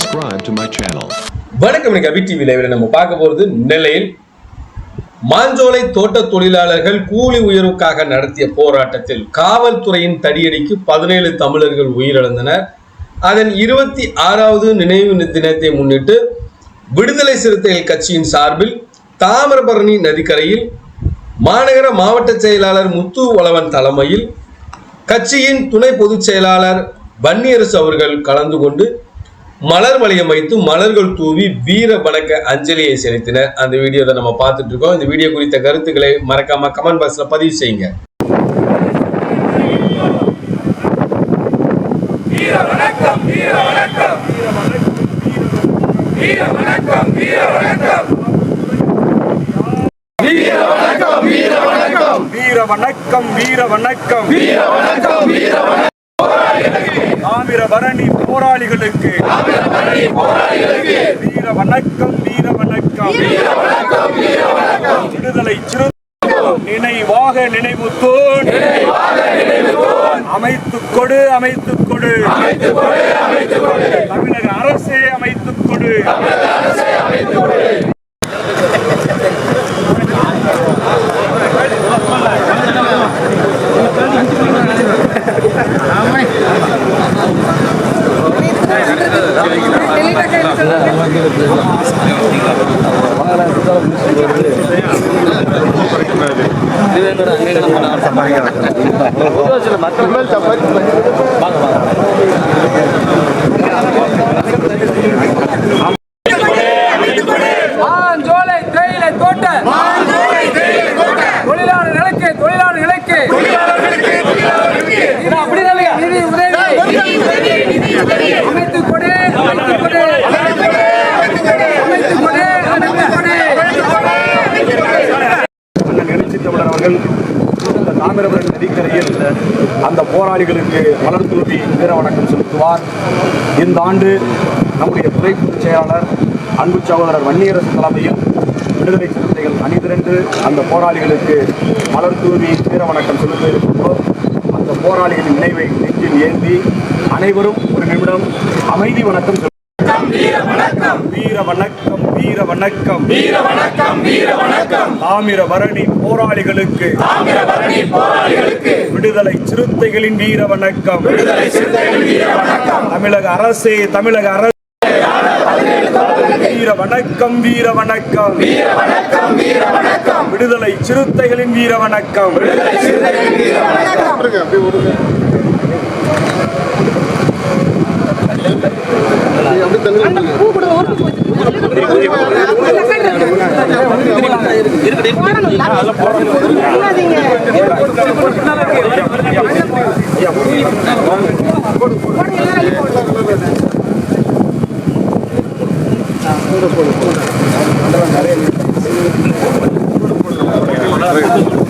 subscribe to my channel. வணக்கம் இன்னைக்கு அபி TV லைவ்ல நம்ம பார்க்க போறது நெல்லையில் மாஞ்சோலை தோட்ட தொழிலாளர்கள் கூலி உயர்வுக்காக நடத்திய போராட்டத்தில் காவல்துறையின் தடியடிக்கு பதினேழு தமிழர்கள் உயிரிழந்தனர் அதன் இருபத்தி ஆறாவது நினைவு தினத்தை முன்னிட்டு விடுதலை சிறுத்தைகள் கட்சியின் சார்பில் தாமிரபரணி நதிக்கரையில் மாநகர மாவட்ட செயலாளர் முத்து வளவன் தலைமையில் கட்சியின் துணை பொதுச் செயலாளர் வன்னியரசு அவர்கள் கலந்து கொண்டு மலர் வளையம் வைத்து மலர்கள் தூவி வீர வணக்க அஞ்சலியை செலுத்தினர் அந்த வீடியோ தான் நம்ம பார்த்துட்டு இருக்கோம். இந்த வீடியோ குறித்த கருத்துக்களை மறக்காம கமெண்ட் பாக்ஸ்ல பதிவு செய்யுங்க. வீர வணக்கம் வீர வணக்கம். தாமிரபரணி போராளிகளுக்கு. வீர வணக்கம் வீர வணக்கம். விடுதலை சிறு நினைவாக நினைவு தூண் அமைத்துக் கொடு அமைத்துக் கொடு. தமிழக அரசே அமைத்துக் கொடு. மாஞ்சோலை தேயிலை தோட்ட. தொழிலாளர் நிலைக்கு தொழிலாளர் நிலைக்கு இது அப்படி இல்லையா? நிதி உதவி அமைத்துக் கொடு அமைத்துக் கொடு அமைத்துக் கொடு அமைத்துக் கொடு அண்ணன் எழுச்சி தமிழர் அவர்கள் இந்த தாமிரபரணி நதிக்கரையில் அந்த போராளிகளுக்கு மலர் தூவி வீர வணக்கம் செலுத்துவார். இந்த ஆண்டு நம்முடைய துறை பொதுச் செயலாளர் அன்பு சகோதரர் வன்னியரசு தலைமையில் விடுதலை சிறுத்தைகள் அணிதிரண்டு அந்த போராளிகளுக்கு மலர் தூவி வீர வணக்கம் செலுத்த இருக்கின்றோம் அந்த போராளிகளின் நினைவை நெஞ்சில் ஏந்தி அனைவரும் ஒரு நிமிடம் அமைதி வணக்கம் வீர வணக்கம். வீர வணக்கம். வீர வணக்கம் வீர வணக்கம் தாமிரபரணி போராளிகளுக்கு. தாமிரபரணி போராளிகளுக்கு. விடுதலை சிறுத்தைகளின் வீர வணக்கம் விடுதலை சிறுத்தைகளின் வீர வணக்கம் தமிழக அரசே தமிழக அரசு. வீர வணக்கம் வீர வணக்கம் வீர வணக்கம் வீர வணக்கம் விடுதலை சிறுத்தைகளின் வீர வணக்கம் விடுதலை சிறுத்தைகளின் வீர வணக்கம் நிறைய